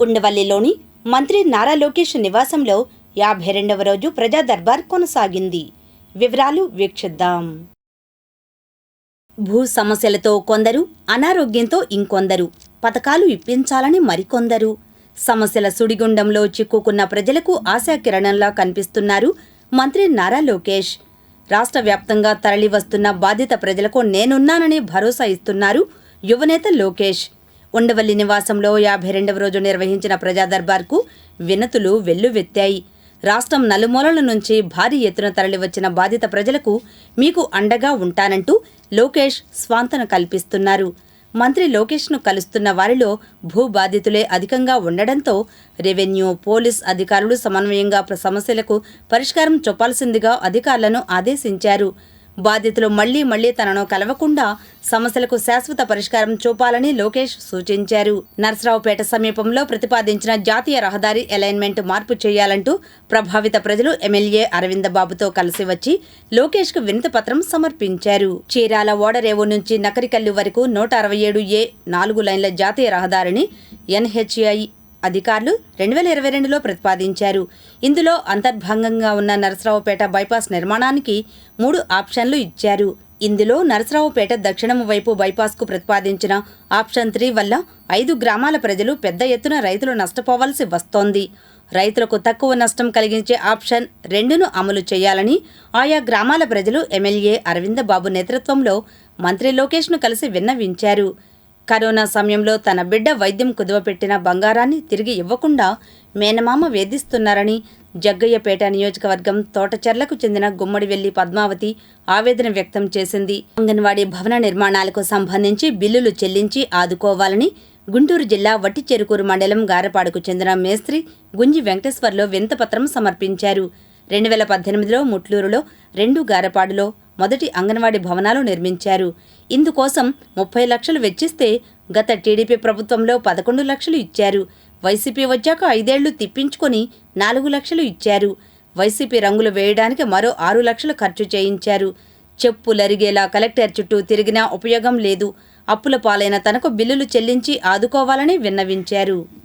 గుండెవల్లిలోని మంత్రి నారా లోకేష్ నివాసంలో యాభై రెండవ రోజు ప్రజా దర్బార్ కొనసాగింది. వివరాలు వీక్షిద్దాం. భూ సమస్యలతో కొందరు అనారోగ్యంతో ఇంకొందరు పథకాలు ఇప్పించాలని మరికొందరు. సమస్యల సుడిగుండంలో చిక్కుకున్న ప్రజలకు ఆశాకిరణంలా కనిపిస్తున్నారు మంత్రి నారా లోకేష్. రాష్ట్ర వ్యాప్తంగా తరలివస్తున్న బాధిత ప్రజలకు నేనున్నానని భరోసా ఇస్తున్నారు యువనేత లోకేష్. ఉండవల్లి నివాసంలో యాభై రెండవ రోజు నిర్వహించిన ప్రజాదర్బార్కు వినతులు వెల్లువెత్తాయి. రాష్ట్రం నలుమూలల నుంచి భారీ ఎత్తున తరలివచ్చిన బాధిత ప్రజలకు మీకు అండగా ఉంటానంటూ లోకేష్ స్వాంతన కల్పిస్తున్నారు. మంత్రి లోకేష్ను కలుస్తున్న వారిలో భూ బాధితులే అధికంగా ఉండడంతో రెవెన్యూ పోలీస్ అధికారులు సమన్వయంగా సమస్యలకు పరిష్కారం చూపాల్సిందిగా అధికారులను ఆదేశించారు. బాధితులు మళ్ళీ మళ్ళీ తనను కలవకుండా సమస్యలకు శాశ్వత పరిష్కారం చూపాలని లోకేష్ సూచించారు. నర్సరావుపేట సమీపంలో ప్రతిపాదించిన జాతీయ రహదారి అలైన్మెంట్ మార్పు చేయాలంటూ ప్రభావిత ప్రజలు ఎమ్మెల్యే అరవింద బాబుతో కలిసి వచ్చి లోకేష్కు వినతి పత్రం సమర్పించారు. చీరాల ఓడరేవు నుంచి నకరికల్లు వరకు నూట అరవై ఏడు ఏ నాలుగు లైన్ల జాతీయ రహదారిని ఎన్హెచ్ఐ అధికారులు రెండు వేల ఇరవై రెండులో ప్రతిపాదించారు. ఇందులో అంతర్భాగంగా ఉన్న నరసరావుపేట బైపాస్ నిర్మాణానికి మూడు ఆప్షన్లు ఇచ్చారు. ఇందులో నరసరావుపేట దక్షిణం వైపు బైపాస్కు ప్రతిపాదించిన ఆప్షన్ త్రీ వల్ల ఐదు గ్రామాల ప్రజలు పెద్ద ఎత్తున రైతులు నష్టపోవాల్సి వస్తోంది. రైతులకు తక్కువ నష్టం కలిగించే ఆప్షన్ రెండును అమలు చేయాలని ఆయా గ్రామాల ప్రజలు ఎమ్మెల్యే అరవింద బాబు నేతృత్వంలో మంత్రి లోకేష్ను కలిసి విన్నవించారు. కరోనా సమయంలో తన బిడ్డ వైద్యం కుదువపెట్టిన బంగారాన్ని తిరిగి ఇవ్వకుండా మేనమామ వేధిస్తున్నారని జగ్గయ్యపేట నియోజకవర్గం తోటచెర్లకు చెందిన గుమ్మడివెల్లి పద్మావతి ఆవేదన వ్యక్తం చేసింది. అంగన్వాడీ భవన నిర్మాణాలకు సంబంధించి బిల్లులు చెల్లించి ఆదుకోవాలని గుంటూరు జిల్లా వట్టిచెరుకూరు మండలం గారపాడుకు చెందిన మేస్త్రి గుంజి వెంకటేశ్వర్లో వింతపత్రం సమర్పించారు. రెండు వేల పద్దెనిమిదిలో ముట్లూరులో రెండు గారపాడులో మొదటి అంగన్వాడీ భవనాలు నిర్మించారు. ఇందుకోసం ముప్పై లక్షలు వెచ్చిస్తే గత టీడీపీ ప్రభుత్వంలో పదకొండు లక్షలు ఇచ్చారు. వైసీపీ వచ్చాక ఐదేళ్ళు తిప్పించుకొని నాలుగు లక్షలు ఇచ్చారు. వైసీపీ రంగులు వేయడానికి మరో ఆరు లక్షలు ఖర్చు చేయించారు. చెప్పులరిగేలా కలెక్టర్ చుట్టూ తిరిగినా ఉపయోగం లేదు. అప్పుల పాలైన తనకు బిల్లులు చెల్లించి ఆదుకోవాలని విన్నవించారు.